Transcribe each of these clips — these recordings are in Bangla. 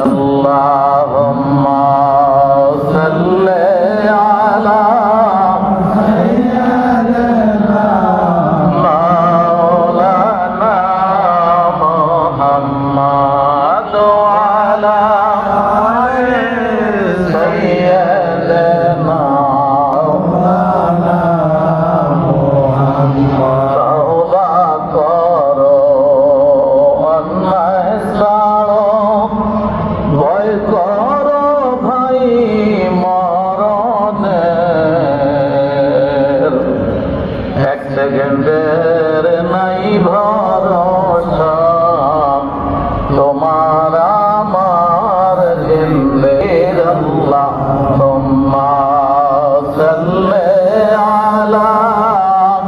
اللهم صل على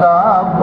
তাপ